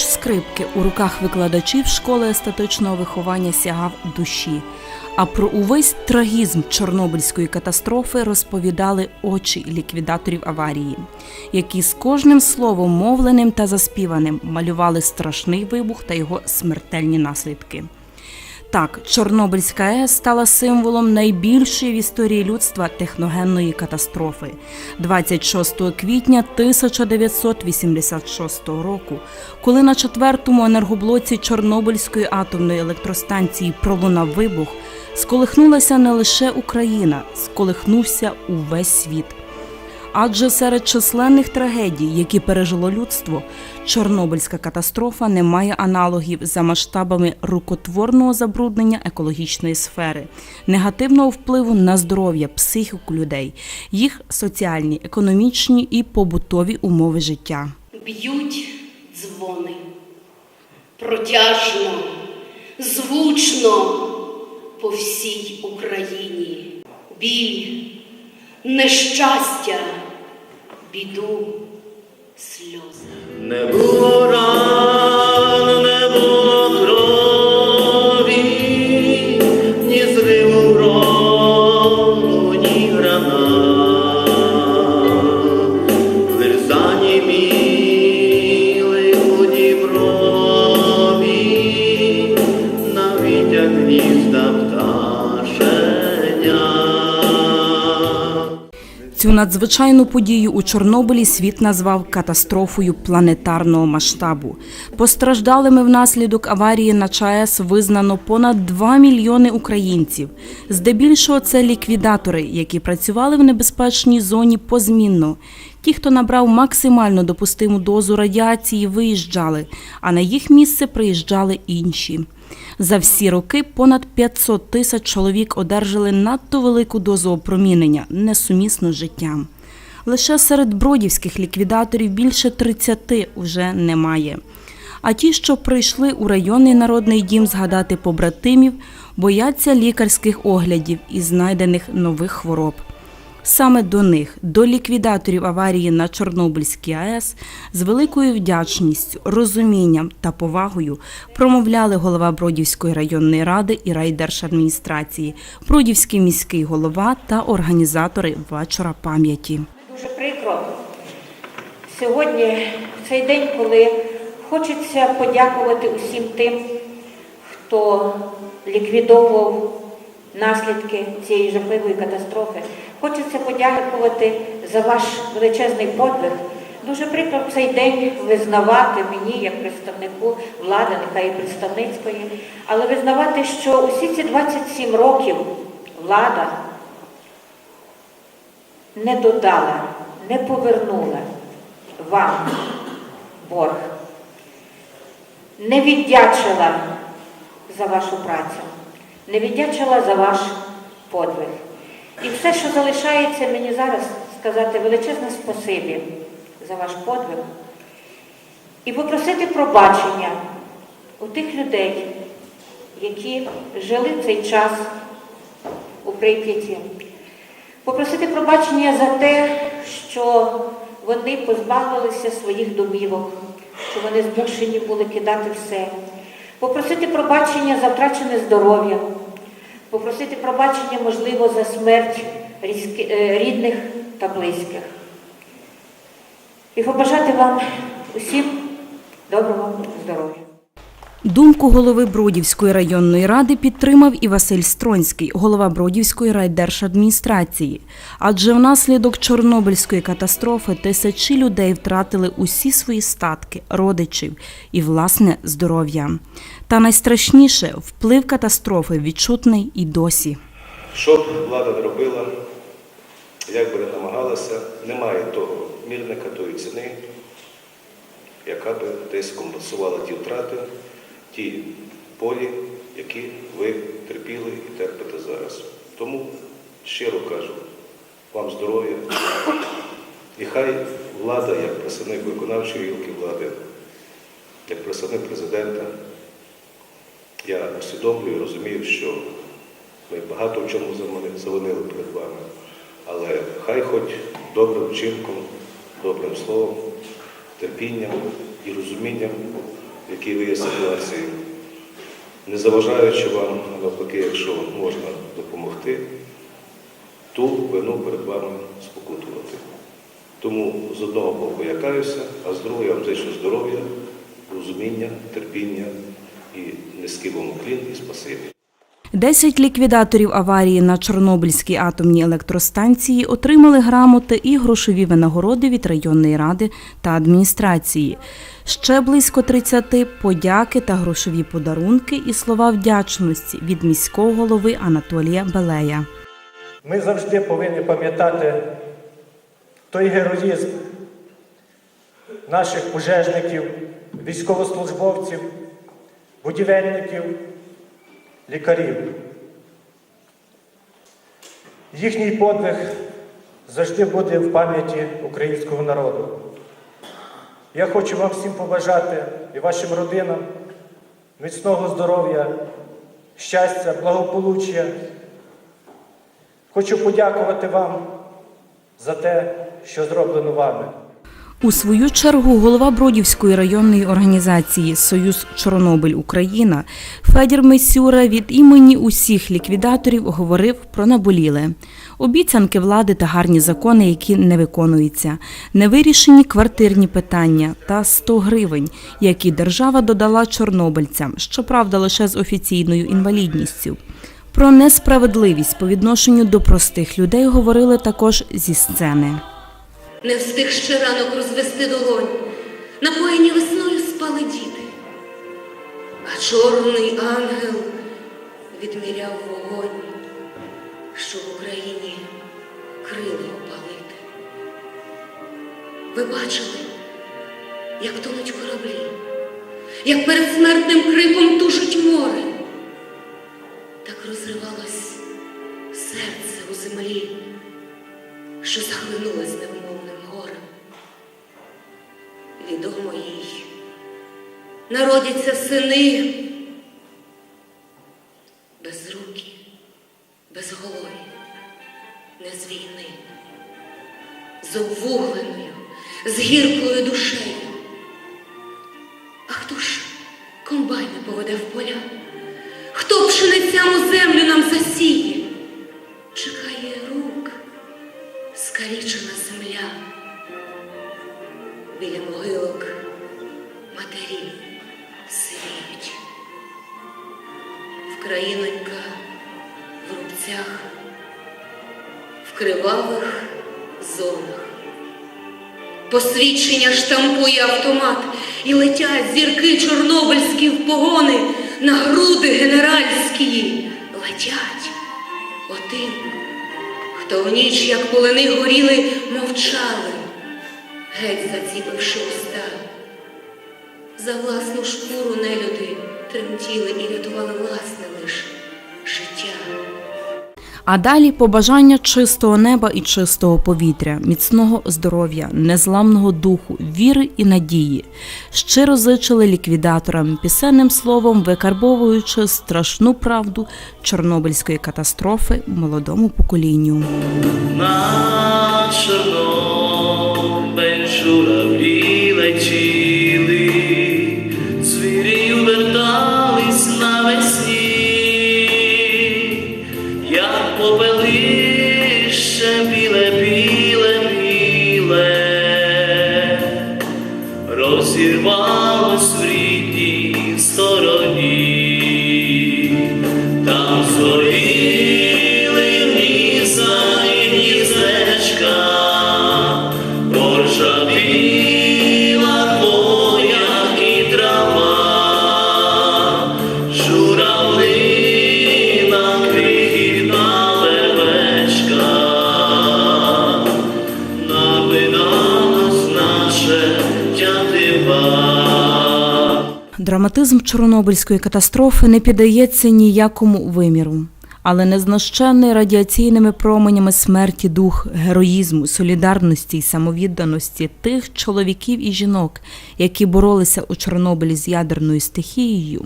Плач скрипки у руках викладачів школи естетичного виховання сягав душі. А про увесь трагізм Чорнобильської катастрофи розповідали очі ліквідаторів аварії, які з кожним словом мовленим та заспіваним малювали страшний вибух та його смертельні наслідки. Так, Чорнобильська АЕС стала символом найбільшої в історії людства техногенної катастрофи. 26 квітня 1986 року, коли на четвертому енергоблоці Чорнобильської атомної електростанції пролунав вибух, сколихнулася не лише Україна, сколихнувся увесь світ. Адже серед численних трагедій, які пережило людство, Чорнобильська катастрофа не має аналогів за масштабами рукотворного забруднення екологічної сфери, негативного впливу на здоров'я, психіку людей, їх соціальні, економічні і побутові умови життя. Б'ють дзвони. Протяжно, звучно. По всій Україні. Біль, нещастя, біду, сльози. Не було надзвичайну подію у Чорнобилі світ назвав катастрофою планетарного масштабу. Постраждалими внаслідок аварії на ЧАЕС визнано понад 2 мільйони українців. Здебільшого це ліквідатори, які працювали в небезпечній зоні позмінно. Ті, хто набрав максимально допустиму дозу радіації, виїжджали, а на їх місце приїжджали інші. За всі роки понад 500 тисяч чоловік одержали надто велику дозу опромінення, несумісну з життям. Лише серед бродівських ліквідаторів більше 30 уже немає. А ті, що прийшли у районний народний дім згадати побратимів, бояться лікарських оглядів і знайдених нових хвороб. Саме до них, до ліквідаторів аварії на Чорнобильській АЕС, з великою вдячністю, розумінням та повагою промовляли голова Бродівської районної ради і райдержадміністрації, Бродівський міський голова та організатори вечора пам'яті. Дуже прикро сьогодні, цей день, коли хочеться подякувати усім тим, хто ліквідовував наслідки цієї жахливої катастрофи. Хочеться подякувати за ваш величезний подвиг. Дуже прикро в цей день визнавати мені, як представнику влади, нехай і представницької, але визнавати, що усі ці 27 років влада не додала, не повернула вам борг, не віддячила за вашу працю, не віддячила за ваш подвиг. І все, що залишається мені зараз, сказати величезне спасибі за ваш подвиг і попросити пробачення у тих людей, які жили цей час у Прип'яті. Попросити пробачення за те, що вони позбавилися своїх домівок, що вони змушені були кидати все. Попросити пробачення за втрачене здоров'я, попросити пробачення, можливо, за смерть е, рідних та близьких. І побажати вам усім доброго здоров'я. Думку голови Бродівської районної ради підтримав і Василь Стронський, голова Бродівської райдержадміністрації. Адже внаслідок Чорнобильської катастрофи тисячі людей втратили усі свої статки, родичів і власне здоров'я. Та найстрашніше вплив катастрофи відчутний і досі. Що б влада не робила, як би не намагалася, немає того мірника, тої ціни, яка би десь компенсувала ті втрати, ті полі, які ви терпіли і терпите зараз. Тому щиро кажу, вам здоров'я. І хай влада, як представник виконавчої гілки влади, як представник президента, я усвідомлюю і розумію, що ми багато в чому завинили перед вами. Але хай хоч добрим вчинком, добрим словом, терпінням і розумінням, в якій ви є ситуації, не заважаючи вам, навпаки, якщо можна допомогти, ту вину перед вами спокутувати. Тому з одного боку я каюся, а з другого я вам зичу здоров'я, розуміння, терпіння і низький вам уклін і спасибі. Десять ліквідаторів аварії на Чорнобильській атомній електростанції отримали грамоти і грошові винагороди від районної ради та адміністрації. Ще близько 30 подяки та грошові подарунки і слова вдячності від міського голови Анатолія Белея. Ми завжди повинні пам'ятати той героїзм наших пожежників, військовослужбовців, будівельників, лікарів. Їхній подвиг завжди буде в пам'яті українського народу. Я хочу вам всім побажати і вашим родинам міцного здоров'я, щастя, благополуччя. Хочу подякувати вам за те, що зроблено вами. У свою чергу голова Бродівської районної організації Союз Чорнобиль Україна Федір Месюра від імені усіх ліквідаторів говорив про наболіле. Обіцянки влади та гарні закони, які не виконуються, невирішені квартирні питання та 100 гривень, які держава додала чорнобильцям, щоправда, лише з офіційною інвалідністю. Про несправедливість по відношенню до простих людей говорили також зі сцени. Не встиг ще ранок розвести долонь, напоєні весною спали діти, а чорний ангел відміряв вогонь, щоб Україні крила опалити. Ви бачили, як тонуть кораблі, як перед смертним криком тушить море. Так розривалось серце у землі що захлинулась невмовним горем. Відомо їй, народяться сини без руки, без голови, не з війни, з обвугленою, з гіркою душею. Вкраїнонька в рубцях, в кривавих зонах. Посвідчення штампує автомат і летять зірки чорнобильські в погони на груди генеральські. Летять отим хто в ніч, як полини горіли, мовчали, геть заціпивши уста. За власну шкуру нелюди тремтіли і рятували власне лиш життя. А далі побажання чистого неба і чистого повітря, міцного здоров'я, незламного духу, віри і надії. Щиро зичили ліквідаторам пісенним словом, викарбовуючи страшну правду Чорнобильської катастрофи молодому поколінню. На Чорнобиль журавлі Драматизм Чорнобильської катастрофи не піддається ніякому виміру. Але незнищенний радіаційними променями смерті дух героїзму, солідарності й самовідданості тих чоловіків і жінок, які боролися у Чорнобилі з ядерною стихією,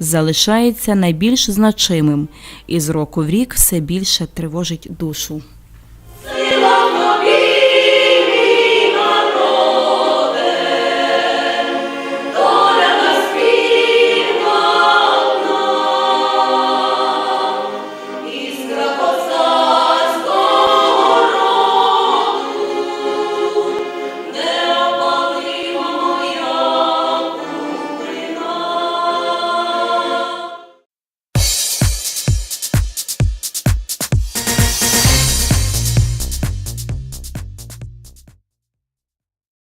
залишається найбільш значимим і з року в рік все більше тривожить душу.